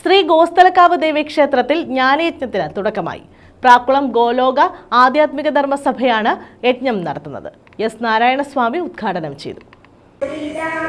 ശ്രീ ഗോസ്തലക്കാവ് ദേവീക്ഷേത്രത്തിൽ ജ്ഞാനയജ്ഞത്തിന് തുടക്കമായി. പ്രാക്കുളം ഗോലോക ആധ്യാത്മിക ധർമ്മസഭയാണ് യജ്ഞം നടത്തുന്നത്. എസ് നാരായണസ്വാമി ഉദ്ഘാടനം ചെയ്തു. പുരിതാം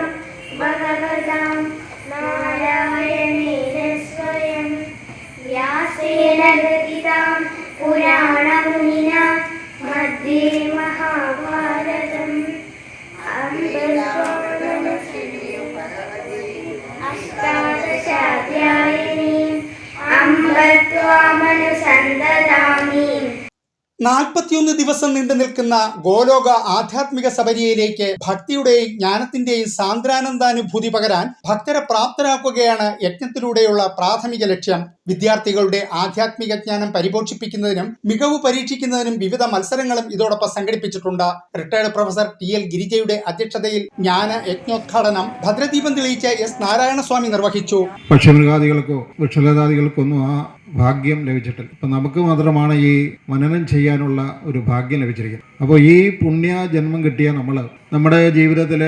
നാൽപ്പത്തിയൊന്ന് ദിവസം നീണ്ടു നിൽക്കുന്ന ഗോലോക ആധ്യാത്മിക സബരിയയിലേക്ക് ഭക്തിയുടെയും ജ്ഞാനത്തിന്റെയും സാന്ദ്രാനന്ദാനുഭൂതി പകരാൻ ഭക്തരെ പ്രാപ്തരാക്കുകയാണ് യജ്ഞത്തിലൂടെയുള്ള പ്രാഥമിക ലക്ഷ്യം. വിദ്യാർത്ഥികളുടെ ആധ്യാത്മിക ജ്ഞാനം പരിപോഷിപ്പിക്കുന്നതിനും മികവ് പരീക്ഷിക്കുന്നതിനും വിവിധ മത്സരങ്ങളും ഇതോടൊപ്പം സംഘടിപ്പിച്ചിട്ടുണ്ട്. റിട്ടയർഡ് പ്രൊഫസർ ടി എൽ ഗിരിജയുടെ അധ്യക്ഷതയിൽ ജ്ഞാന യജ്ഞോദ്ഘാടനം ഭദ്രദീപം തെളിയിച്ച എസ് നാരായണസ്വാമി നിർവഹിച്ചു. പക്ഷിമൃഗാദികൾക്കോ വൃക്ഷലതാദികൾക്കൊന്നും ആ ഭാഗ്യം ലഭിച്ചിട്ടില്ല. അപ്പം നമുക്ക് മാത്രമാണ് ഈ മനനം ചെയ്യാനുള്ള ഒരു ഭാഗ്യം ലഭിച്ചിരിക്കുന്നത്. അപ്പോൾ ഈ പുണ്യ ജന്മം കിട്ടിയ നമ്മൾ നമ്മുടെ ജീവിതത്തിൽ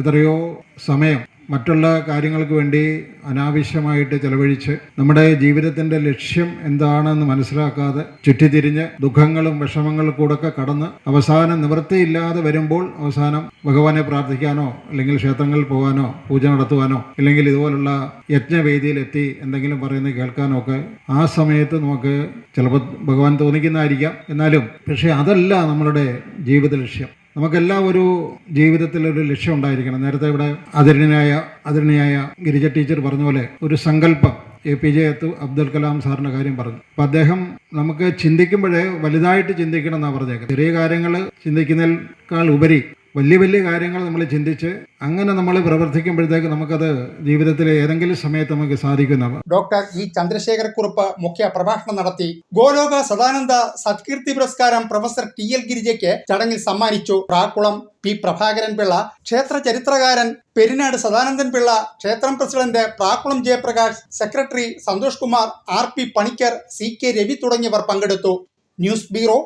എത്രയോ സമയം മറ്റുള്ള കാര്യങ്ങൾക്ക് വേണ്ടി അനാവശ്യമായിട്ട് ചെലവഴിച്ച് നമ്മുടെ ജീവിതത്തിന്റെ ലക്ഷ്യം എന്താണെന്ന് മനസ്സിലാക്കാതെ ചുറ്റിത്തിരിഞ്ഞ് ദുഃഖങ്ങളും വിഷമങ്ങളും കൂടെയൊക്കെ കടന്ന് അവസാനം നിവൃത്തിയില്ലാതെ വരുമ്പോൾ അവസാനം ഭഗവാനെ പ്രാർത്ഥിക്കാനോ അല്ലെങ്കിൽ ക്ഷേത്രങ്ങളിൽ പോകാനോ പൂജ നടത്തുവാനോ അല്ലെങ്കിൽ ഇതുപോലുള്ള യജ്ഞവേദിയിലെത്തി എന്തെങ്കിലും പറയുന്നത് കേൾക്കാനോ ഒക്കെ ആ സമയത്ത് നമുക്ക് ചിലപ്പോൾ ഭഗവാൻ തോന്നിക്കുന്നതായിരിക്കാം. എന്നാലും പക്ഷേ അതല്ല നമ്മളുടെ ജീവിത ലക്ഷ്യം. നമുക്കെല്ലാം ഒരു ജീവിതത്തിൽ ഒരു ലക്ഷ്യം ഉണ്ടായിരിക്കണം. നേരത്തെ ഇവിടെ അതിരണിയായ അതിരണിയായ ഗിരിജ ടീച്ചർ പറഞ്ഞ പോലെ ഒരു സങ്കല്പം. A P J Abdul Kalam സാറിന്റെ കാര്യം പറഞ്ഞു. അപ്പം അദ്ദേഹം നമുക്ക് ചിന്തിക്കുമ്പോഴേ വലുതായിട്ട് ചിന്തിക്കണം എന്നാണ് പറഞ്ഞേക്കുന്നത്. ചെറിയ കാര്യങ്ങൾ ചിന്തിക്കുന്നതിനേക്കാൾ ഉപരി വലിയ വലിയ കാര്യങ്ങൾ നമ്മൾ ചിന്തിച്ച് അങ്ങനെ നമ്മൾ പ്രവർത്തിക്കുമ്പോഴത്തേക്ക് നമുക്കത് ജീവിതത്തിലെ ഏതെങ്കിലും സമയത്ത് നമുക്ക് സാധിക്കുന്നവ ഡോക്ടർ ഇ ചന്ദ്രശേഖരക്കുറുപ്പ് മുഖ്യ പ്രഭാഷണം നടത്തി. ഗോലോക സദാനന്ദ സത്കീർത്തി പുരസ്കാരം പ്രൊഫസർ ടി എൽ ഗിരിജയ്ക്ക് ചടങ്ങിൽ സമ്മാനിച്ചു. പ്രാക്കുളം പി പ്രഭാകരൻ പിള്ള ക്ഷേത്ര ചരിത്രകാരൻ പെരിനാട് സദാനന്ദൻ പിള്ള ക്ഷേത്രം president Prakkulam Jayaprakash secretary Santhosh Kumar R P Panicker C K Ravi തുടങ്ങിയവർ പങ്കെടുത്തു. News bureau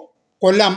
Kollam.